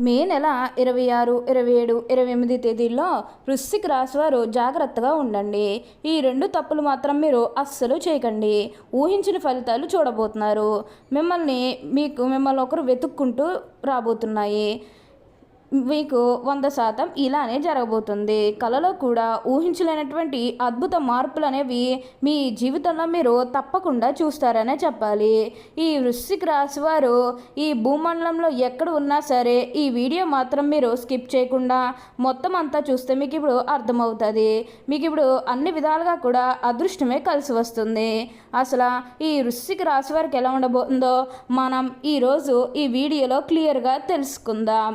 మే నెల ఇరవై ఆరు ఇరవై ఏడు ఇరవై ఎనిమిది తేదీల్లో వృశ్చిక రాశి వారు జాగ్రత్తగా ఉండండి. ఈ రెండు తప్పులు మాత్రం మీరు అస్సలు చేయకండి. ఊహించిన ఫలితాలు చూడబోతున్నారు. మిమ్మల్ని మీకు మిమ్మల్ని ఒకరు వెతుక్కుంటూ రాబోతున్నాయి. మీకు వంద శాతం ఇలానే జరగబోతుంది. కళలో కూడా ఊహించలేనటువంటి అద్భుత మార్పులు అనేవి మీ జీవితంలో మీరు తప్పకుండా చూస్తారనే చెప్పాలి. ఈ వృశ్చిక రాశి వారు ఈ భూమండలంలో ఎక్కడ ఉన్నా సరే ఈ వీడియో మాత్రం మీరు స్కిప్ చేయకుండా మొత్తం అంతా చూస్తే మీకు ఇప్పుడు అర్థమవుతుంది. మీకు ఇప్పుడు అన్ని విధాలుగా కూడా అదృష్టమే కలిసి వస్తుంది. అసలు ఈ వృశ్చిక రాశి వారికి ఎలా ఉండబోతుందో మనం ఈరోజు ఈ వీడియోలో క్లియర్గా తెలుసుకుందాం.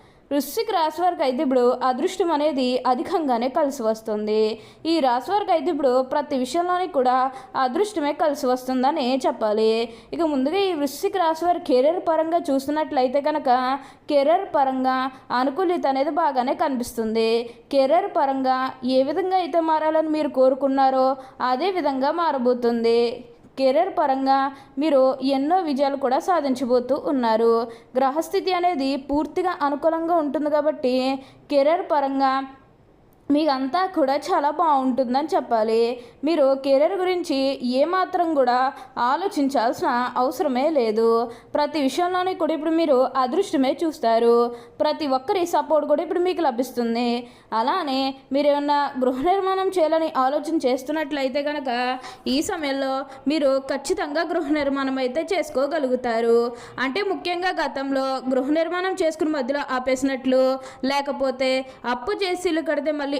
వృశ్చిక రాశి వారికి అయితే ఇప్పుడు అదృష్టం అనేది అధికంగానే కలిసి వస్తుంది. ఈ రాశి వారికి అయితే ఇప్పుడు ప్రతి విషయంలోని కూడా అదృష్టమే కలిసి వస్తుందని చెప్పాలి. ఇక ముందుగా ఈ వృశ్చిక రాశి వారి కెరీర్ పరంగా చూస్తున్నట్లయితే కనుక కెరీర్ పరంగా అనుకూలిత అనేది బాగానే కనిపిస్తుంది. కెరీర్ పరంగా ఏ విధంగా అయితే మారాలని మీరు కోరుకున్నారో అదే విధంగా మారబోతుంది. కెరీర్ పరంగా మీరు ఎన్నో విజయాలు కూడా సాధించబోతూ ఉన్నారు. గ్రహస్థితి అనేది పూర్తిగా అనుకూలంగా ఉంటుంది కాబట్టి కెరీర్ పరంగా మీకంతా కూడా చాలా బాగుంటుందని చెప్పాలి. మీరు కెరీర్ గురించి ఏమాత్రం కూడా ఆలోచించాల్సిన అవసరమే లేదు. ప్రతి విషయంలోనే కూడా ఇప్పుడు మీరు అదృష్టమే చూస్తారు. ప్రతి ఒక్కరి సపోర్ట్ కూడా ఇప్పుడు మీకు లభిస్తుంది. అలానే మీరు ఏమన్నా గృహ నిర్మాణం చేయాలని ఆలోచన చేస్తున్నట్లయితే కనుక ఈ సమయంలో మీరు ఖచ్చితంగా గృహ నిర్మాణం అయితే చేసుకోగలుగుతారు. అంటే ముఖ్యంగా గతంలో గృహ నిర్మాణం చేసుకుని మధ్యలో ఆపేసినట్లు లేకపోతే అప్పు చేసి ఇల్లు కడితే మళ్ళీ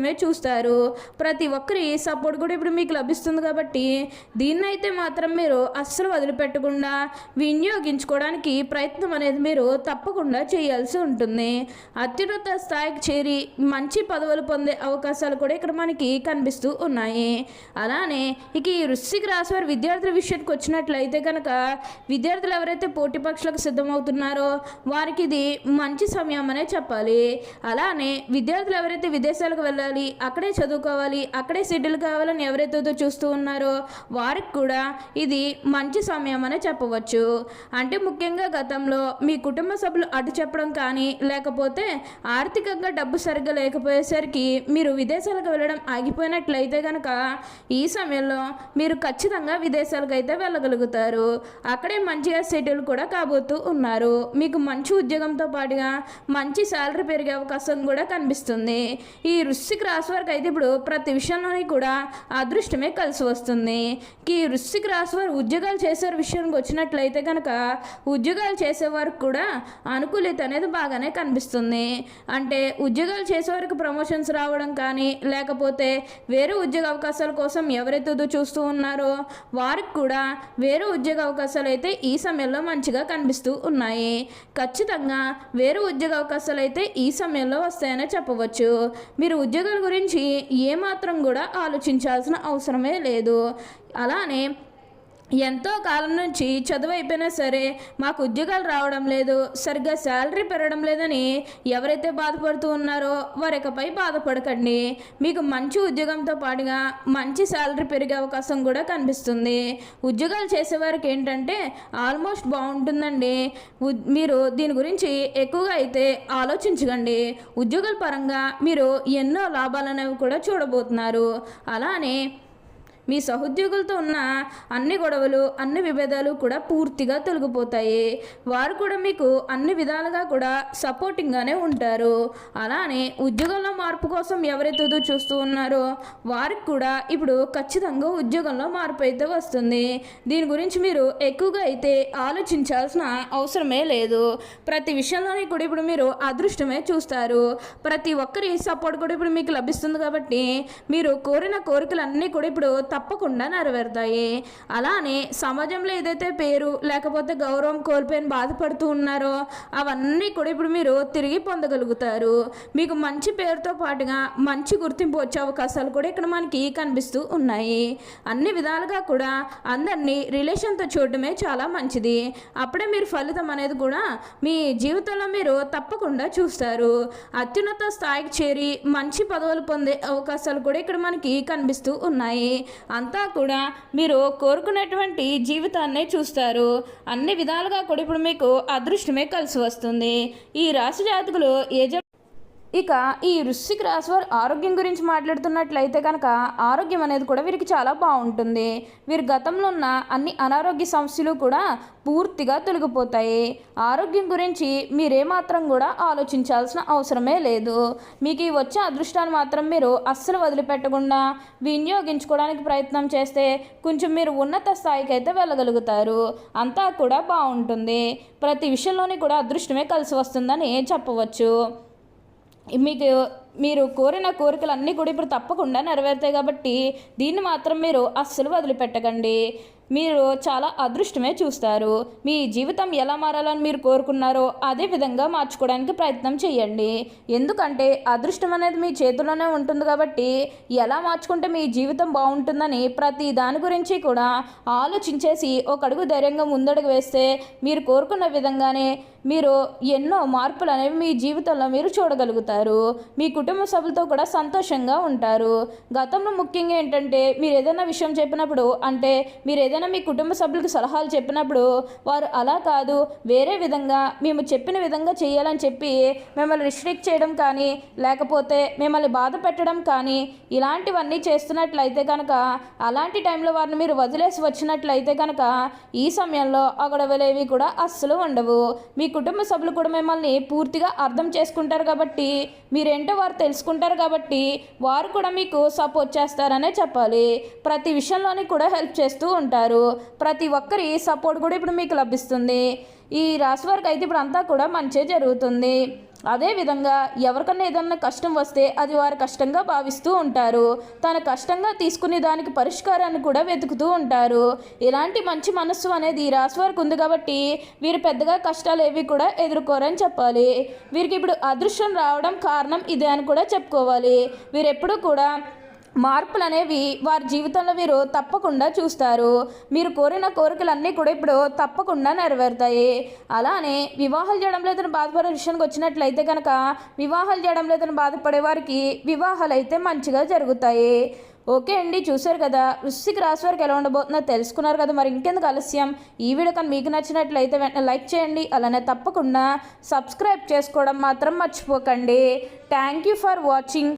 కోసమే చూస్తారు. ప్రతి ఒక్కరి సపోర్ట్ కూడా ఇప్పుడు మీకు లభిస్తుంది కాబట్టి దీన్నైతే మాత్రం మీరు అస్సలు వదిలిపెట్టకుండా వినియోగించుకోవడానికి ప్రయత్నం అనేది మీరు తప్పకుండా చేయాల్సి ఉంటుంది. అత్యున్నత స్థాయికి చేరి మంచి పదవులు పొందే అవకాశాలు కూడా ఇక్కడ మనకి కనిపిస్తూ ఉన్నాయి. అలానే ఇక ఈ వృశ్చిక రాశి వారి విద్యార్థుల విషయానికి వచ్చినట్లయితే కనుక విద్యార్థులు ఎవరైతే పోటీ పక్షులకు సిద్ధమవుతున్నారో వారికి ఇది మంచి సమయం అనే చెప్పాలి. అలానే విద్యార్థులు ఎవరైతే విదేశాలకు వెళ్ళాలి అక్కడే చదువుకోవాలి అక్కడే సెటిల్ కావాలని ఎవరైతే చూస్తూ ఉన్నారో వారికి కూడా ఇది మంచి సమయం అనే చెప్పవచ్చు. అంటే ముఖ్యంగా గతంలో మీ కుటుంబ సభ్యులు అటు చెప్పడం కానీ లేకపోతే ఆర్థికంగా డబ్బు సరిగ్గా లేకపోయేసరికి మీరు విదేశాలకు వెళ్ళడం ఆగిపోయినట్లయితే కనుక ఈ సమయంలో మీరు ఖచ్చితంగా విదేశాలకు అయితే వెళ్ళగలుగుతారు. అక్కడే మంచిగా సెటిల్ కూడా కాబోతూ ఉన్నారు. మీకు మంచి ఉద్యోగంతో పాటుగా మంచి శాలరీ పెరిగే అవకాశం కూడా కనిపిస్తుంది. ఈ వృశ్చిక రాశి వారికి అయితే ఇప్పుడు ప్రతి విషయంలోని కూడా అదృష్టమే కలిసి వస్తుంది. ఈ వృశ్చిక రాశి వారు ఉద్యోగాలు చేసే విషయానికి వచ్చినట్లయితే కనుక ఉద్యోగాలు చేసేవారికి కూడా అనుకూలిత అనేది బాగానే కనిపిస్తుంది. అంటే ఉద్యోగాలు చేసేవారికి ప్రమోషన్స్ రావడం కానీ లేకపోతే వేరే ఉద్యోగ అవకాశాల కోసం ఎవరైతే చూస్తూ ఉన్నారో వారికి కూడా వేరే ఉద్యోగ అవకాశాలు అయితే ఈ సమయంలో మంచిగా కనిపిస్తూ ఉన్నాయి. ఖచ్చితంగా వేరే ఉద్యోగ అవకాశాలు అయితే ఈ సమయంలో వస్తాయనే చెప్పవచ్చు. మీరు ఉద్యోగాల గురించి ఏమాత్రం కూడా ఆలోచించాల్సిన అవసరమే లేదు. అలానే ఎంతో కాలం నుంచి చదువు అయిపోయినా సరే మాకు ఉద్యోగాలు రావడం లేదు సరిగ్గా శాలరీ పెరగడం లేదని ఎవరైతే బాధపడుతూ ఉన్నారో వారికపై బాధపడకండి. మీకు మంచి ఉద్యోగంతో పాటుగా మంచి శాలరీ పెరిగే అవకాశం కూడా కనిపిస్తుంది. ఉద్యోగాలు చేసేవారికి ఏంటంటే ఆల్మోస్ట్ బాగుంటుందండి. ఉద్- మీరు దీని గురించి ఎక్కువగా అయితే ఆలోచించకండి. ఉద్యోగాల పరంగా మీరు ఎన్నో లాభాలు అనేవి కూడా చూడబోతున్నారు. అలానే మీ సహోద్యోగులతో ఉన్న అన్ని గొడవలు అన్ని విభేదాలు కూడా పూర్తిగా తొలగిపోతాయి. వారు కూడా మీకు అన్ని విధాలుగా కూడా సపోర్టింగ్గానే ఉంటారు. అలానే ఉద్యోగంలో మార్పు కోసం ఎవరైతే చూస్తూ ఉన్నారో వారికి కూడా ఇప్పుడు ఖచ్చితంగా ఉద్యోగంలో మార్పు అయితే వస్తుంది. దీని గురించి మీరు ఎక్కువగా అయితే ఆలోచించాల్సిన అవసరమే లేదు. ప్రతి విషయంలోని కూడా ఇప్పుడు మీరు అదృష్టమే చూస్తారు. ప్రతి ఒక్కరి సపోర్ట్ కూడా ఇప్పుడు మీకు లభిస్తుంది కాబట్టి మీరు కోరిన కోరికలన్నీ కూడా ఇప్పుడు తప్పకుండా నెరవేరుతాయి. అలానే సమాజంలో ఏదైతే పేరు లేకపోతే గౌరవం కోల్పోయిన బాధపడుతూ ఉన్నారో అవన్నీ కూడా ఇప్పుడు మీరు తిరిగి పొందగలుగుతారు. మీకు మంచి పేరుతో పాటుగా మంచి గుర్తింపు వచ్చే అవకాశాలు కూడా ఇక్కడ మనకి కనిపిస్తూ ఉన్నాయి. అన్ని విధాలుగా కూడా అందరినీ రిలేషన్తో చూడడమే చాలా మంచిది. అప్పుడే మీరు ఫలితం అనేది కూడా మీ జీవితంలో మీరు తప్పకుండా చూస్తారు. అత్యున్నత స్థాయికి చేరి మంచి పదవులు పొందే అవకాశాలు కూడా ఇక్కడ మనకి కనిపిస్తూ ఉన్నాయి. అంతా కూడా మీరు కోరుకునేటువంటి జీవితాన్నే చూస్తారు. అన్ని విధాలుగా కూడా ఇప్పుడు మీకు అదృష్టమే కలిసి వస్తుంది. ఈ రాశి జాతకులు యజ ఇక ఈ వృశ్చిక రాశి వారి ఆరోగ్యం గురించి మాట్లాడుతున్నట్లయితే కనుక ఆరోగ్యం అనేది కూడా వీరికి చాలా బాగుంటుంది. వీరి గతంలో ఉన్న అన్ని అనారోగ్య సమస్యలు కూడా పూర్తిగా తొలగిపోతాయి. ఆరోగ్యం గురించి మీరేమాత్రం కూడా ఆలోచించాల్సిన అవసరమే లేదు. మీకు ఈ వచ్చే అదృష్టాన్ని మాత్రం మీరు అస్సలు వదిలిపెట్టకుండా వినియోగించుకోవడానికి ప్రయత్నం చేస్తే కొంచెం మీరు ఉన్నత స్థాయికి అయితే వెళ్ళగలుగుతారు. అంతా కూడా బాగుంటుంది. ప్రతి విషయంలోని కూడా అదృష్టమే కలిసి వస్తుందని చెప్పవచ్చు. మీకు మీరు కోరిన కోరికలు అన్నీ కూడా ఇప్పుడు తప్పకుండా నెరవేరుతాయి కాబట్టి దీన్ని మాత్రం మీరు అస్సలు వదిలిపెట్టకండి. మీరు చాలా అదృష్టమే చూస్తారు. మీ జీవితం ఎలా మారాలని మీరు కోరుకున్నారో అదే విధంగా మార్చుకోవడానికి ప్రయత్నం చేయండి. ఎందుకంటే అదృష్టం అనేది మీ చేతిలోనే ఉంటుంది కాబట్టి ఎలా మార్చుకుంటే మీ జీవితం బాగుంటుందని ప్రతి దాని గురించి కూడా ఆలోచించేసి ఒక అడుగు ధైర్యంగా ముందడుగు వేస్తే మీరు కోరుకున్న విధంగానే మీరు ఎన్నో మార్పులు అనేవి మీ జీవితంలో మీరు చూడగలుగుతారు. మీ కుటుంబ సభ్యులతో కూడా సంతోషంగా ఉంటారు. గతంలో ముఖ్యంగా ఏంటంటే మీరు ఏదైనా విషయం చెప్పినప్పుడు అంటే మీరు ఏదైనా మీ కుటుంబ సభ్యులకు సలహాలు చెప్పినప్పుడు వారు అలా కాదు వేరే విధంగా మేము చెప్పిన విధంగా చేయాలని చెప్పి మిమ్మల్ని రిస్ట్రిక్ట్ చేయడం కానీ లేకపోతే మిమ్మల్ని బాధ పెట్టడం కానీ ఇలాంటివన్నీ చేస్తున్నట్లయితే కనుక అలాంటి టైంలో వారిని మీరు వదిలేసి వచ్చినట్లయితే కనుక ఈ సమయంలో అగడవలేవి కూడా అస్సలు ఉండవు. మీ కుటుంబ సభ్యులు కూడా మిమ్మల్ని పూర్తిగా అర్థం చేసుకుంటారు కాబట్టి మీరేంటో వారు తెలుసుకుంటారు కాబట్టి వారు కూడా మీకు సపోర్ట్ చేస్తారనే చెప్పాలి. ప్రతి విషయంలోని కూడా హెల్ప్ చేస్తూ ఉంటారు. ప్రతి ఒక్కరి సపోర్ట్ కూడా ఇప్పుడు మీకు లభిస్తుంది. ఈ రాశి వారికి అయితే ఇప్పుడు అంతా కూడా మంచే జరుగుతుంది. అదేవిధంగా ఎవరికన్నా ఏదన్నా కష్టం వస్తే అది వారి కష్టంగా భావిస్తూ ఉంటారు. తన కష్టంగా తీసుకునే దానికి పరిష్కారాన్ని కూడా వెతుకుతూ ఉంటారు. ఇలాంటి మంచి మనస్సు అనేది ఈ రాశి వారికి ఉంది కాబట్టి వీరు పెద్దగా కష్టాలు ఏవి కూడా ఎదుర్కోరని చెప్పాలి. వీరికి ఇప్పుడు అదృష్టం రావడం కారణం ఇదే అని కూడా చెప్పుకోవాలి. వీరెప్పుడూ కూడా మార్పులు అనేవి వారి జీవితంలో వీరు తప్పకుండా చూస్తారు. మీరు కోరిన కోరికలన్నీ కూడా ఇప్పుడు తప్పకుండా నెరవేరుతాయి. అలానే వివాహాలు చేయడం లేదని బాధపడే విషయానికి వచ్చినట్లయితే కనుక వివాహాలు చేయడం లేదని బాధపడే వారికి వివాహాలు అయితే మంచిగా జరుగుతాయి. ఓకే అండి చూశారు కదా. వృశ్చిక రాశి వారికి ఎలా ఉండబోతుందో తెలుసుకున్నారు కదా. మరి ఇంకెందుకు ఆలస్యం? ఈ వీడియో కానీ మీకు నచ్చినట్లయితే వెంటనే లైక్ చేయండి. అలానే తప్పకుండా సబ్స్క్రైబ్ చేసుకోవడం మాత్రం మర్చిపోకండి. Thank you for watching